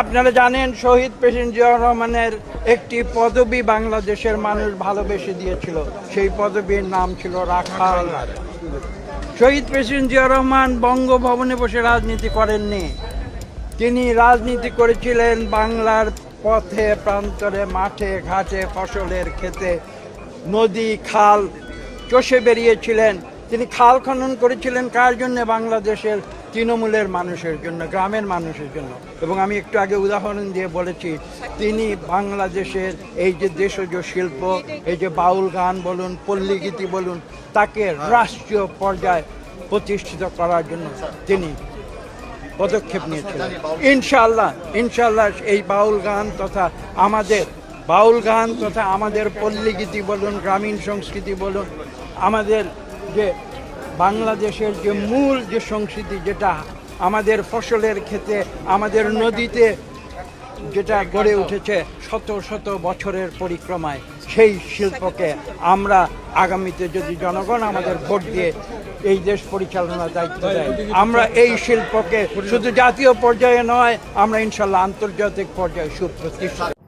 আপনারা জানেন শহীদ প্রেসিডেন্ট জিয়াউর রহমানের একটি পদবি বাংলাদেশের মানুষ ভালোবেসে দিয়েছিল। সেই পদবীর নাম ছিল রাখাল। শহীদ প্রেসিডেন্ট জিয়াউর রহমান বঙ্গভবনে বসে রাজনীতি করেননি। তিনি রাজনীতি করেছিলেন বাংলার পথে, প্রান্তরে, মাঠে, ঘাটে, ফসলের ক্ষেতে, নদী, খাল, চষে বেরিয়েছিলেন। তিনি খাল খনন করেছিলেন কার জন্য? বাংলাদেশের তৃণমূলের মানুষের জন্য, গ্রামের মানুষের জন্য। এবং আমি একটু আগে উদাহরণ দিয়ে বলেছি, তিনি বাংলাদেশের এই যে দেশজ শিল্প, এই যে বাউল গান বলুন, পল্লীগীতি বলুন, তাকে রাষ্ট্রীয় পর্যায়ে প্রতিষ্ঠিত করার জন্য তিনি পদক্ষেপ নিয়েছিলেন। ইনশাল্লাহ ইনশাল্লাহ এই বাউল গান তথা আমাদের, বাউল গান তথা আমাদের পল্লীগীতি বলুন, গ্রামীণ সংস্কৃতি বলুন, আমাদের যে বাংলাদেশের যে মূল যে সংস্কৃতি যেটা আমাদের ফসলের ক্ষেতে আমাদের নদীতে যেটা গড়ে উঠেছে শত শত বছরের পরিক্রমায়, সেই শিল্পকে আমরা আগামীতে যদি জনগণ আমাদের ভোট দিয়ে এই দেশ পরিচালনার দায়িত্ব দেয়, আমরা এই শিল্পকে শুধু জাতীয় পর্যায়ে নয়, আমরা ইনশাল্লাহ আন্তর্জাতিক পর্যায়ে সুপ্রতিষ্ঠিত।